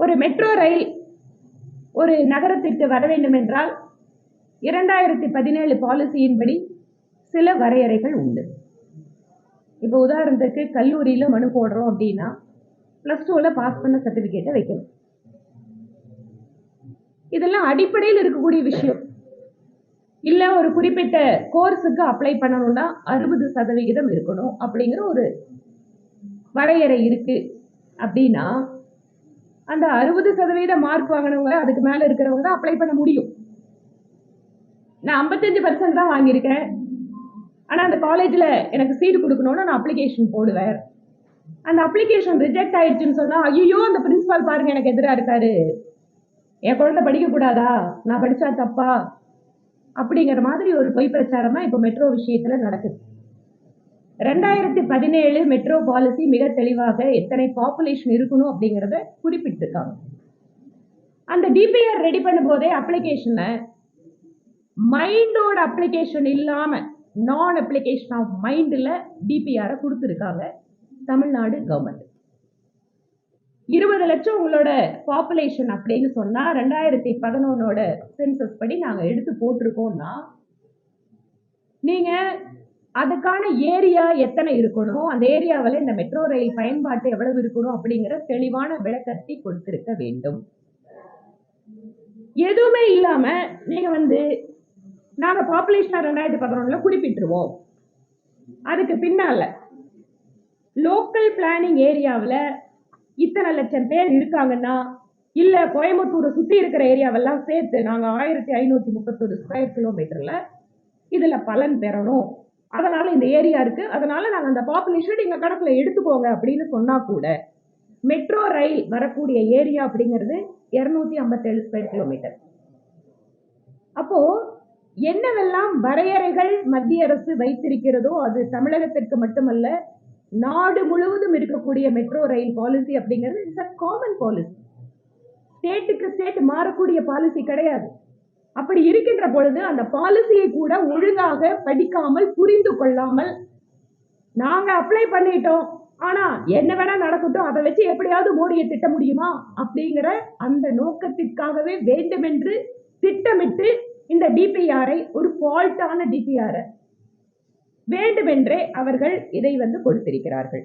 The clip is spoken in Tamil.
ஒரு மெட்ரோ ரயில் ஒரு நகரத்திற்கு வர வேண்டும் என்றால் இரண்டாயிரத்தி பதினேழு பாலிசியின்படி சில வரையறைகள் உண்டு. இப்போ உதாரணத்துக்கு கல்லூரியில் மனு போடுறோம் அப்படின்னா ப்ளஸ் டூவில் பாஸ் பண்ண சர்டிஃபிகேட்டை வைக்கணும். இதெல்லாம் அடிப்படையில் இருக்கக்கூடிய விஷயம். இல்லை ஒரு குறிப்பிட்ட கோர்ஸுக்கு அப்ளை பண்ணணும்னா அறுபது சதவிகிதம் இருக்கணும் அப்படிங்கிற ஒரு வரையறை இருக்குது அப்படின்னா அந்த அறுபது சதவீத மார்க் வாங்கினவங்க அதுக்கு மேலே இருக்கிறவங்க தான் அப்ளை பண்ண முடியும். நான் ஐம்பத்தஞ்சு பர்சன்ட் தான் வாங்கியிருக்கேன். ஆனால் அந்த காலேஜில் எனக்கு சீட் கொடுக்கணும்னு நான் அப்ளிகேஷன் போடுவேன். அந்த அப்ளிகேஷன் ரிஜெக்ட் ஆயிடுச்சுன்னு சொன்னால் ஐயோ அந்த பிரின்சிபால் பாருங்க எனக்கு எதிராக இருக்காரு. என் குழந்தை படிக்கக்கூடாதா? நான் படித்தா தப்பா? அப்படிங்கிற மாதிரி ஒரு பொய் பிரச்சாரமாக இப்போ மெட்ரோ விஷயத்தில் நடக்குது. ரெண்டாயிரத்தி பதினேழு மெட்ரோ பாலிசி மிக தெளிவாக எத்தனை பாப்புலேஷன் இருக்கணும் அப்படிங்கிறத குறிப்பிட்டிருக்காங்க. அந்த டிபிஆர் ரெடி பண்ணும்போதே அப்ளிகேஷனை மைண்டோட அப்ளிகேஷன் இல்லாமல் நான் அப்ளிகேஷன் ஆஃப் மைண்டில் டிபிஆரை கொடுத்துருக்காங்க தமிழ்நாடு கவர்மெண்ட் இருபது லட்சம் உங்களோட பாப்புலேஷன் அப்படின்னு சொன்னால் ரெண்டாயிரத்தி பதினொன்னோட சென்சஸ் படி நாங்கள் எடுத்து போட்டிருக்கோம்னா நீங்கள் அதுக்கான ஏரியா எத்தனை இருக்கணும்? அந்த ஏரியாவில் இந்த மெட்ரோ ரயில் பயன்பாட்டு எவ்வளவு இருக்கணும்? அப்படிங்கிற தெளிவான விளக்கத்தை கொடுத்திருக்க வேண்டும். எதுவுமே இல்லாம நீங்க வந்து நாங்க பாப்புலேஷனா ரெண்டாயிரத்தி பதினொன்னுல குறிப்பிட்டுருவோம். அதுக்கு பின்னால லோக்கல் பிளானிங் ஏரியாவில் இத்தனை லட்சம் பேர் இருக்காங்கன்னா இல்ல கோயம்புத்தூரை சுத்தி இருக்கிற ஏரியாவெல்லாம் சேர்த்து நாங்க ஆயிரத்தி ஐநூத்தி முப்பத்தொரு ஸ்கொயர் கிலோமீட்டர்ல இதுல பலன் பெறணும். அதனால இந்த ஏரியா இருக்கு. அதனால நாங்கள் அந்த பாப்புலேஷன் எங்கள் கணக்கில் எடுத்துக்கோங்க அப்படின்னு சொன்னா கூட மெட்ரோ ரயில் வரக்கூடிய ஏரியா அப்படிங்கிறது இரநூத்தி ஐம்பத்தேழு ஸ்கொயர் கிலோமீட்டர் அப்போ என்னவெல்லாம் வரையறைகள் மத்திய அரசு வைத்திருக்கிறதோ அது தமிழகத்திற்கு மட்டுமல்ல நாடு முழுவதும் இருக்கக்கூடிய மெட்ரோ ரயில் பாலிசி அப்படிங்கிறது இட்ஸ் அ காமன் பாலிசி ஸ்டேட்டுக்கு ஸ்டேட் மாறக்கூடிய பாலிசி கிடையாது. அப்படி இருக்கின்ற பொழுது அந்த பாலிசியை கூட ஒழுங்காக படிக்காமல் புரிந்து கொள்ளாமல் நாங்க அப்ளை பண்ணிட்டோம். ஆனா என்ன வேணா நடக்கட்டும் அதை வச்சு எப்படியாவது மோடியை திட்ட முடியுமா? அப்படிங்கிற அந்த நோக்கத்திற்காகவே வேண்டுமென்று திட்டமிட்டு இந்த டிபிஆரை ஒரு ஃபால்ட்டான டிபிஆரை வேண்டுமென்றே அவர்கள் இதை வந்து கொடுத்திருக்கிறார்கள்.